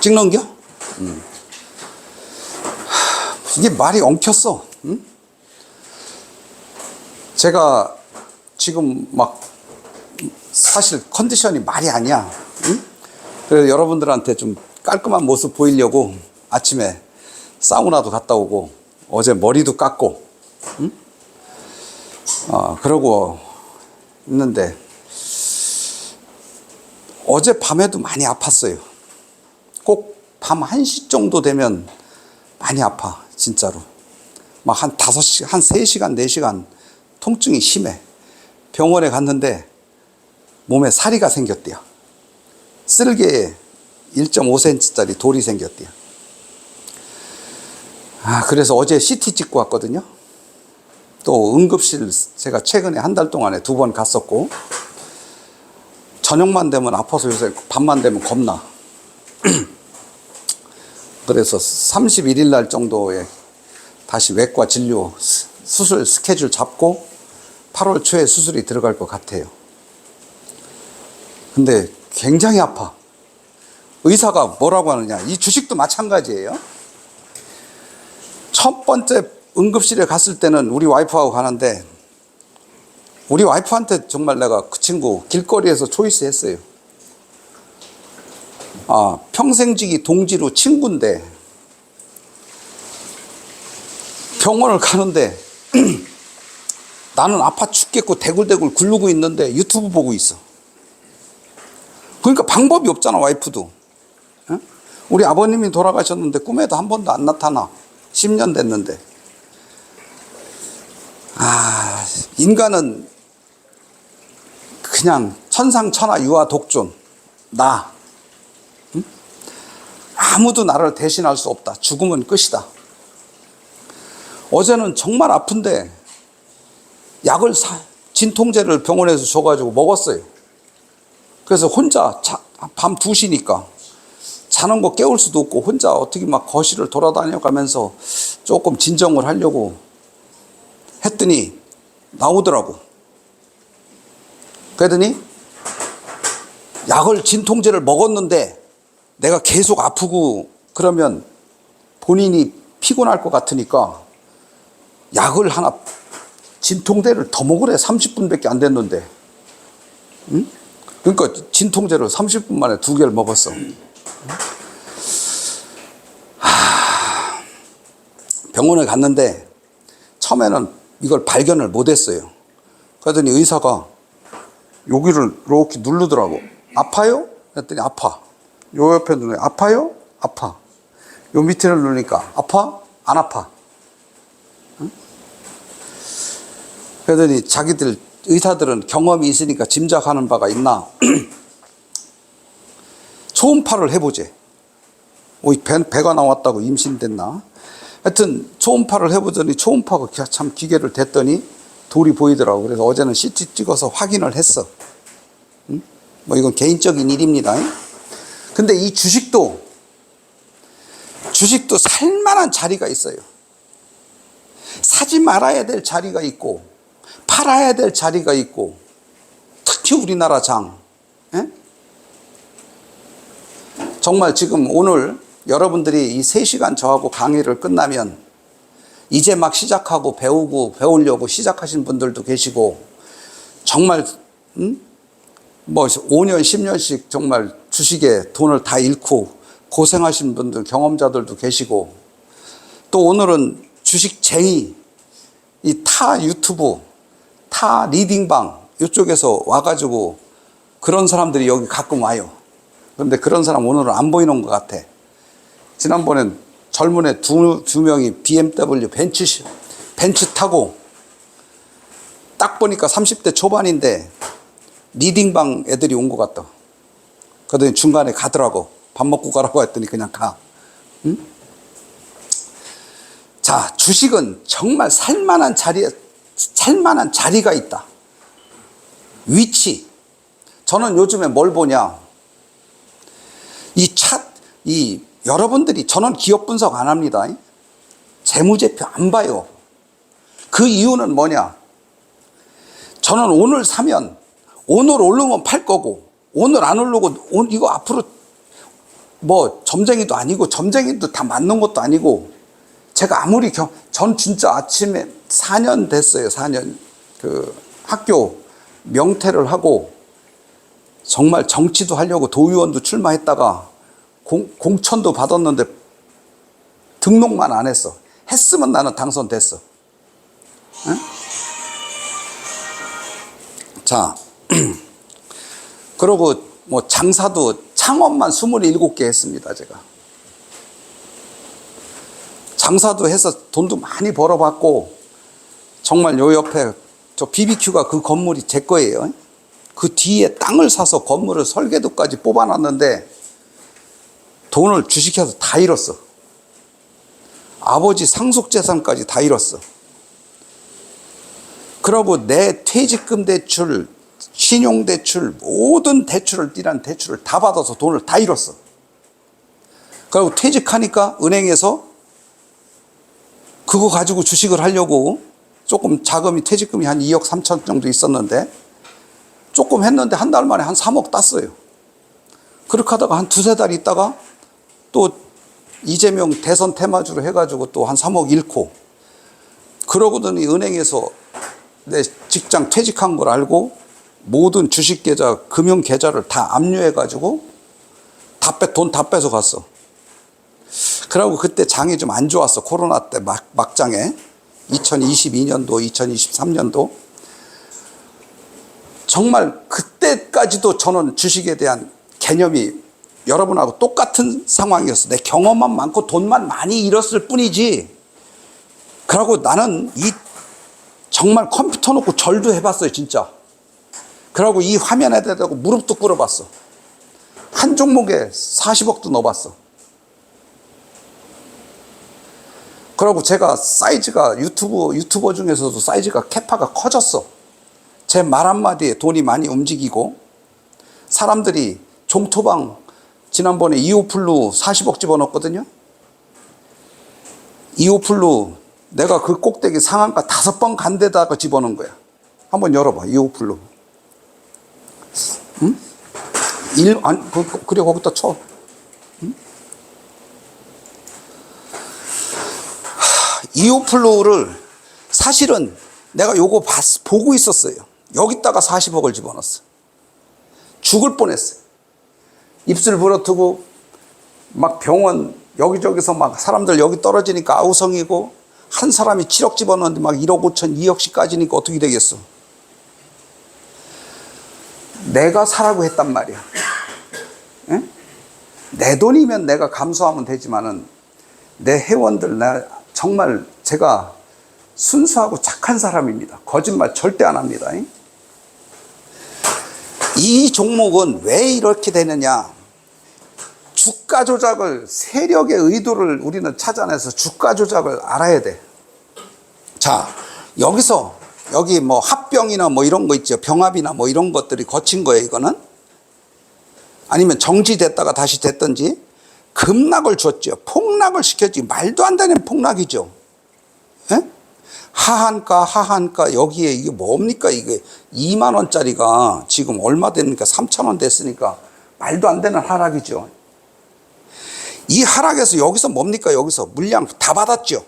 찍는겨? 음. 하, 이게 말이 엉켰어. 응? 제가 지금 막 사실 컨디션이 말이 아니야. 응? 그래서 여러분들한테 좀 깔끔한 모습 보이려고 아침에 사우나도 갔다 오고 어제 머리도 깎고 응? 어, 그러고 있는데 어제 밤에도 많이 아팠어요. 꼭밤 1시 정도 되면 많이 아파, 진짜로. 막 한 5시, 한 3시간, 4시간 통증이 심해. 병원에 갔는데 몸에 사리가 생겼대요. 쓸개에 1.5cm짜리 돌이 생겼대요. 아, 그래서 어제 CT 찍고 왔거든요. 또 응급실 제가 최근에 한 달 동안에 두 번 갔었고, 저녁만 되면 아파서 요새 밤만 되면 겁나. 그래서 31일 날 정도에 다시 외과 진료 수- 수술 스케줄 잡고 8월 초에 수술이 들어갈 것 같아요. 근데 굉장히 아파. 의사가 뭐라고 하느냐. 이 주식도 마찬가지예요. 첫 번째 응급실에 갔을 때는 우리 와이프하고 가는데 우리 와이프한테 정말 내가 그 친구 길거리에서 초이스 했어요. 아, 평생지기 동지로 친구인데 병원을 가는데 나는 아파 죽겠고 대굴대굴 굴르고 있는데 유튜브 보고 있어. 그러니까 방법이 없잖아, 와이프도. 응? 우리 아버님이 돌아가셨는데 꿈에도 한 번도 안 나타나. 10년 됐는데. 아, 인간은 그냥 천상천하 유아 독존. 나. 응? 아무도 나를 대신할 수 없다. 죽으면 끝이다. 어제는 정말 아픈데 약을 사, 진통제를 병원에서 줘가지고 먹었어요. 그래서 혼자 자, 밤 2시니까 자는 거 깨울 수도 없고 혼자 어떻게 막 거실을 돌아다녀 가면서 조금 진정을 하려고 했더니 나오더라고. 그러더니 약을 진통제를 먹었는데 내가 계속 아프고 그러면 본인이 피곤할 것 같으니까 약을 하나 진통제를 더 먹으래. 30분밖에 안 됐는데. 응? 그러니까 진통제를 30분 만에 두 개를 먹었어. 하... 병원에 갔는데 처음에는 이걸 발견을 못했어요. 그러더니 의사가 여기를 이렇게 누르더라고. 아파요? 그랬더니 아파 요 옆에 누르 아파요? 아파 요 밑에를 누르니까 아파? 안 아파 그러더니 자기들 의사들은 경험이 있으니까 짐작하는 바가 있나? 초음파를 해보재. 오, 배, 배가 나왔다고 임신됐나? 하여튼 초음파를 해보더니 초음파가 기- 참 기계를 댔더니 돌이 보이더라고. 그래서 어제는 CT 찍어서 확인을 했어. 응? 뭐 이건 개인적인 일입니다. 근데 이 주식도 주식도 살 만한 자리가 있어요. 사지 말아야 될 자리가 있고 팔아야 될 자리가 있고 특히 우리나라 장 예? 정말 지금 오늘 여러분들이 이 3시간 저하고 강의를 끝나면 이제 막 시작하고 배우고 배우려고 시작하신 분들도 계시고 정말 음? 뭐 5년 10년씩 정말 주식에 돈을 다 잃고 고생하신 분들 경험자들도 계시고 또 오늘은 주식쟁이 이 타 유튜브 타 리딩방 이쪽에서 와가지고 그런 사람들이 여기 가끔 와요. 그런데 그런 사람 오늘은 안 보이는 것 같아. 지난번엔 젊은 애 두, 두 명이 BMW 벤츠, 시- 벤츠 타고 딱 보니까 30대 초반인데 리딩방 애들이 온 것 같다. 그러더니 중간에 가더라고. 밥 먹고 가라고 했더니 그냥 가. 응? 자, 주식은 정말 살만한 자리에, 살만한 자리가 있다. 위치. 저는 요즘에 뭘 보냐. 이 차, 이, 여러분들이, 저는 기업 분석 안 합니다. 재무제표 안 봐요. 그 이유는 뭐냐. 저는 오늘 사면, 오늘 오르면 팔 거고, 오늘 안 오르고, 오- 이거 앞으로 뭐 점쟁이도 아니고 점쟁이도 다 맞는 것도 아니고 제가 아무리 경, 전 진짜 아침에 4년 됐어요. 4년 그 학교 명퇴를 하고 정말 정치도 하려고 도의원도 출마했다가 공, 공천도 받았는데 등록만 안 했어. 했으면 나는 당선됐어. 응? 자, 그러고 뭐 장사도 창업만 27개 했습니다, 제가. 장사도 해서 돈도 많이 벌어봤고, 정말 요 옆에 저 BBQ가 그 건물이 제 거예요. 그 뒤에 땅을 사서 건물을 설계도까지 뽑아놨는데, 돈을 주식해서 다 잃었어. 아버지 상속재산까지 다 잃었어. 그러고 내 퇴직금 대출, 신용대출, 모든 대출을 띠란 대출을 다 받아서 돈을 다 잃었어. 그리고 퇴직하니까 은행에서 그거 가지고 주식을 하려고 조금 자금이 퇴직금이 한 2억 3천 정도 있었는데 조금 했는데 한 달 만에 한 3억 땄어요. 그렇게 하다가 한 두세 달 있다가 또 이재명 대선 테마주로 해가지고 또 한 3억 잃고 그러고더니 은행에서 내 직장 퇴직한 걸 알고 모든 주식 계좌, 금융 계좌를 다 압류해 가지고 다 빼, 돈 다 빼서 갔어. 그러고 그때 장이 좀 안 좋았어. 코로나 때 막, 막장에. 2022년도, 2023년도. 정말 그때까지도 저는 주식에 대한 개념이 여러분하고 똑같은 상황이었어. 내 경험만 많고 돈만 많이 잃었을 뿐이지. 그러고 나는 이 정말 컴퓨터 놓고 절도 해봤어요, 진짜. 그러고 이 화면에 대고 무릎도 꿇어봤어. 한 종목에 40억도 넣어봤어. 그러고 제가 사이즈가 유튜브, 유튜버 중에서도 사이즈가 캐파가 커졌어. 제 말 한마디에 돈이 많이 움직이고, 사람들이 종토방 지난번에 이오플루 40억 집어넣었거든요. 이오플루 내가 그 꼭대기 상한가 다섯 번 간 데다가 집어넣은 거야. 한번 열어봐, 이오플루. 응? 일, 아니, 그, 그, 그래, 거기다 쳐. 응? 하, 이오플루를 사실은 내가 요거 봤, 보고 있었어요. 여기다가 40억을 집어넣었어. 죽을 뻔했어요. 입술 부러뜨고 막 병원 여기저기서 막 사람들 여기 떨어지니까 아우성이고 한 사람이 7억 집어넣는데 막 1억 5천 2억씩 까지니까 어떻게 되겠어? 내가 사라고 했단 말이야. 에? 내 돈이면 내가 감수하면 되지만은 내 회원들 나 정말 제가 순수하고 착한 사람입니다. 거짓말 절대 안 합니다. 이 종목은 왜 이렇게 되느냐? 주가 조작을 세력의 의도를 우리는 찾아내서 주가 조작을 알아야 돼. 자, 여기서 여기 뭐 합병이나 뭐 이런 거 있죠. 병합이나 뭐 이런 것들이 거친 거예요, 이거는. 아니면 정지됐다가 다시 됐든지 급락을 줬죠. 폭락을 시켰지. 말도 안 되는 폭락이죠. 예? 하한가, 하한가, 여기에 이게 뭡니까? 이게 2만 원짜리가 지금 얼마 되니까 3천 원 됐으니까 말도 안 되는 하락이죠. 이 하락에서 여기서 뭡니까? 여기서 물량 다 받았죠.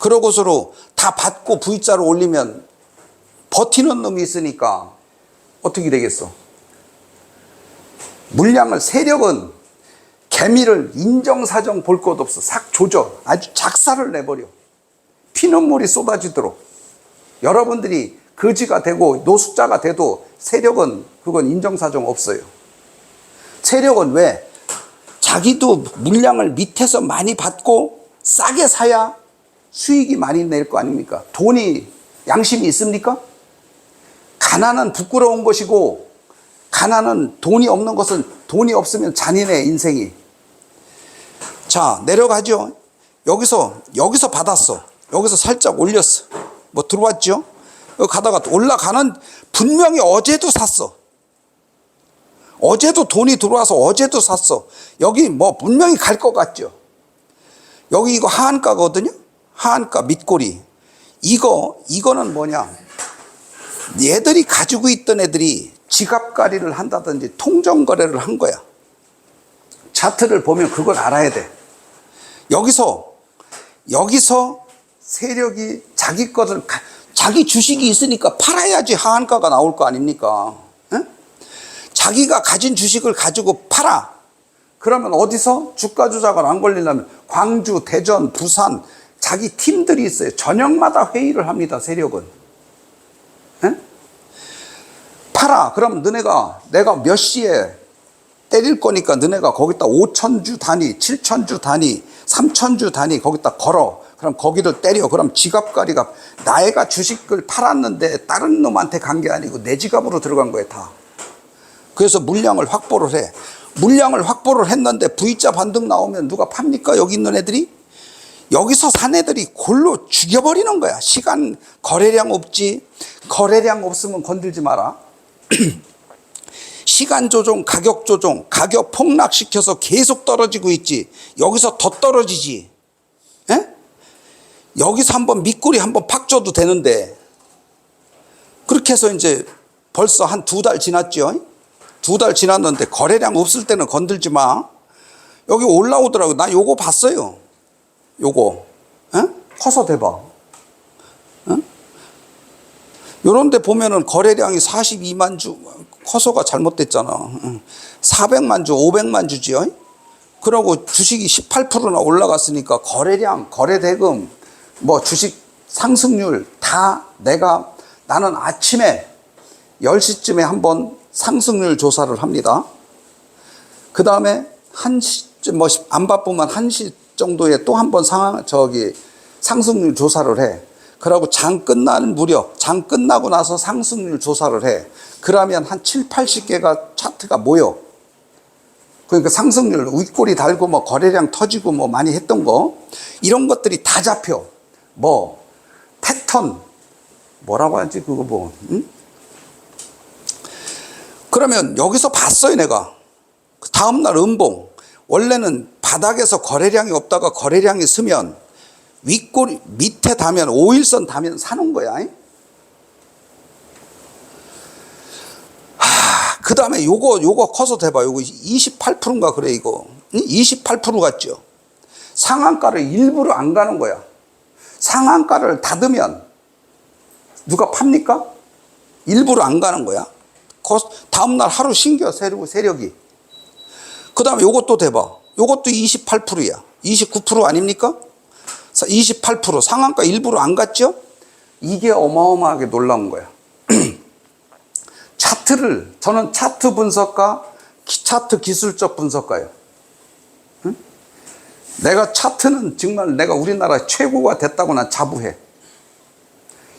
그러고서로 다 받고 V자로 올리면 버티는 놈이 있으니까 어떻게 되겠어? 물량을 세력은 개미를 인정사정 볼 것 없어. 싹 조져. 아주 작사를 내버려. 피눈물이 쏟아지도록. 여러분들이 거지가 되고 노숙자가 돼도 세력은 그건 인정사정 없어요. 세력은 왜? 자기도 물량을 밑에서 많이 받고 싸게 사야 수익이 많이 낼 거 아닙니까? 돈이 양심이 있습니까? 가난은 부끄러운 것이고 가난은 돈이 없는 것은 돈이 없으면 잔인해 인생이. 자 내려가죠. 여기서 여기서 받았어. 여기서 살짝 올렸어. 뭐 들어왔죠? 여기 가다가 올라가는 분명히 어제도 샀어. 어제도 돈이 들어와서 어제도 샀어. 여기 뭐 분명히 갈 것 같죠? 여기 이거 하한가거든요? 하한가 밑꼬리. 이거, 이거는 뭐냐? 얘들이 가지고 있던 애들이 지갑 가리를 한다든지 통정거래를 한 거야. 차트를 보면 그걸 알아야 돼. 여기서 여기서 세력이 자기 것을 가- 자기 주식이 있으니까 팔아야지 하한가가 나올 거 아닙니까? 응? 자기가 가진 주식을 가지고 팔아. 그러면 어디서 주가 조작을 안 걸리려면 광주, 대전, 부산 자기 팀들이 있어요. 저녁마다 회의를 합니다. 세력은. 응? 팔아. 그럼 너네가 내가 몇 시에 때릴 거니까 너네가 거기다 5천 주 단위, 7천 주 단위, 3천 주 단위 거기다 걸어. 그럼 거기를 때려. 그럼 지갑가리가 나애가 주식을 팔았는데 다른 놈한테 간 게 아니고 내 지갑으로 들어간 거야 다. 그래서 물량을 확보를 해. 물량을 확보를 했는데 V자 반등 나오면 누가 팝니까? 여기 있는 애들이? 여기서 산 애들이 골로 죽여버리는 거야. 시간 거래량 없지. 거래량 없으면 건들지 마라. 시간 조정, 가격 조정, 가격 폭락시켜서 계속 떨어지고 있지. 여기서 더 떨어지지. 예? 여기서 한번 밑꼬리 한번 팍 줘도 되는데. 그렇게 해서 이제 벌써 한 두 달 지났죠. 두 달 지났는데 거래량 없을 때는 건들지 마. 여기 올라오더라고. 나 요거 봤어요. 요거. 예? 커서 대박. 요런 데 보면은 거래량이 42만 주, 커서가 잘못됐잖아. 응. 400만 주, 500만 주지요. 그러고 주식이 18%나 올라갔으니까 거래량, 거래대금, 뭐 주식 상승률 다 내가 나는 아침에 10시쯤에 한번 상승률 조사를 합니다. 그 다음에 1시, 뭐, 안 바쁘면 1시 정도에 또한 번 상황, 저기, 상승률 조사를 해. 그러고 장 끝나는 무렵, 장 끝나고 나서 상승률 조사를 해. 그러면 한 7, 80개가 차트가 모여. 그러니까 상승률, 윗골이 달고 뭐 거래량 터지고 뭐 많이 했던 거. 이런 것들이 다 잡혀. 뭐, 패턴. 뭐라고 하지, 그거 뭐, 응? 그러면 여기서 봤어요, 내가. 그 다음날 음봉. 원래는 바닥에서 거래량이 없다가 거래량이 서면 윗골 밑에 다면 5일선 다면 사는 거야. 하, 그 다음에 요거 요거 커서 대봐. 요거 28%인가 그래 이거. 28% 같죠. 상한가를 일부러 안 가는 거야. 상한가를 닫으면 누가 팝니까? 일부러 안 가는 거야. 다음날 하루 신겨 세력, 세력이. 그 다음에 요것도 대봐. 요것도 28%야. 29% 아닙니까? 28% 상한가 일부러 안 갔죠? 이게 어마어마하게 놀라운 거야. 차트를 저는 차트 분석가, 기- 차트 기술적 분석가예요. 응? 내가 차트는 정말 내가 우리나라 최고가 됐다고 난 자부해.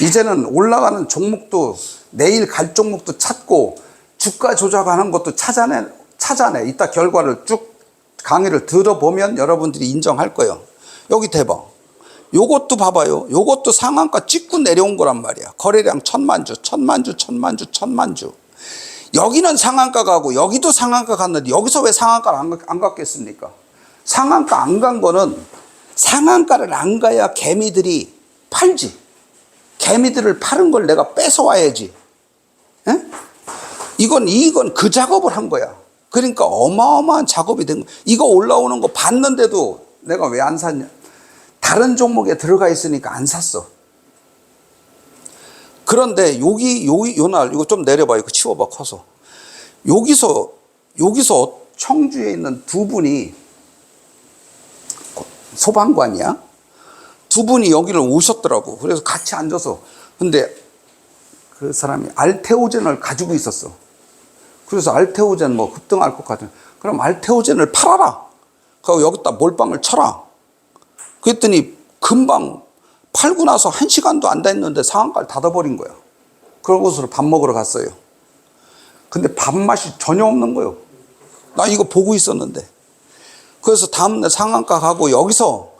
이제는 올라가는 종목도 내일 갈 종목도 찾고 주가 조작하는 것도 찾아내 찾아내. 이따 결과를 쭉 강의를 들어보면 여러분들이 인정할 거예요. 여기 대박. 요것도 봐봐요. 요것도 상한가 찍고 내려온 거란 말이야. 거래량 천만 주, 천만 주, 천만 주, 천만 주. 여기는 상한가 가고 여기도 상한가 갔는데 여기서 왜 상한가를 안, 가- 안 갔겠습니까? 상한가 안 간 거는 상한가를 안 가야 개미들이 팔지. 개미들을 파는 걸 내가 뺏어와야지. 에? 이건, 이건 그 작업을 한 거야. 그러니까 어마어마한 작업이 된 거야. 이거 올라오는 거 봤는데도 내가 왜 안 샀냐? 다른 종목에 들어가 있으니까 안 샀어. 그런데 여기, 여기, 요 날, 이거 좀 내려봐. 이거 치워봐, 커서. 여기서, 여기서 청주에 있는 두 분이 소방관이야? 두 분이 여기를 오셨더라고. 그래서 같이 앉아서. 근데 그 사람이 알테오젠을 가지고 있었어. 그래서 알테오젠 뭐 급등할 것 같은. 그럼 알테오젠을 팔아라. 그리고 여기다 몰빵을 쳐라. 그랬더니 금방 팔고 나서 한 시간도 안 됐는데 상한가를 닫아버린 거야. 그러고서 밥 먹으러 갔어요. 근데 밥맛이 전혀 없는 거예요. 나 이거 보고 있었는데. 그래서 다음날 상한가 가고 여기서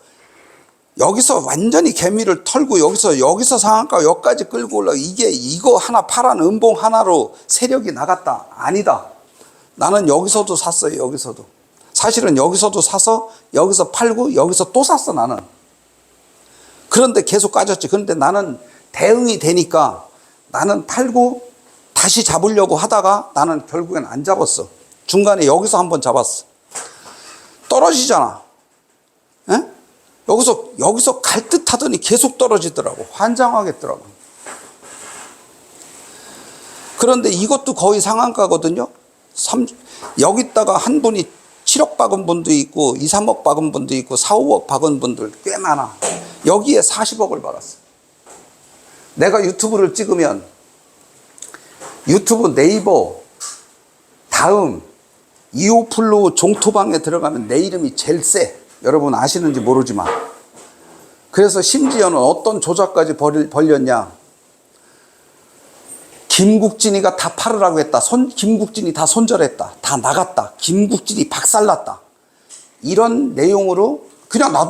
여기서 완전히 개미를 털고 여기서 여기서 상한가 여기까지 끌고 올라 이게 이거 하나 파란 음봉 하나로 세력이 나갔다. 아니다. 나는 여기서도 샀어요 여기서도. 사실은 여기서도 사서 여기서 팔고 여기서 또 샀어 나는. 그런데 계속 까졌지. 그런데 나는 대응이 되니까 나는 팔고 다시 잡으려고 하다가 나는 결국엔 안 잡았어. 중간에 여기서 한번 잡았어. 떨어지잖아. 에? 여기서 여기서 갈 듯 하더니 계속 떨어지더라고. 환장하겠더라고. 그런데 이것도 거의 상한가거든요. 삼- 여기다가 한 분이 7억 박은 분도 있고 2, 3억 박은 분도 있고 4, 5억 박은 분들 꽤 많아. 여기에 40억을 받았어. 내가 유튜브를 찍으면 유튜브 네이버 다음 이오플로 종토방에 들어가면 내 이름이 제일 세. 여러분 아시는지 모르지만. 그래서 심지어는 어떤 조작까지 벌- 벌렸냐. 김국진이가 다 팔으라고 했다. 손, 김국진이 다 손절했다. 다 나갔다. 김국진이 박살났다. 이런 내용으로 그냥 놔둬.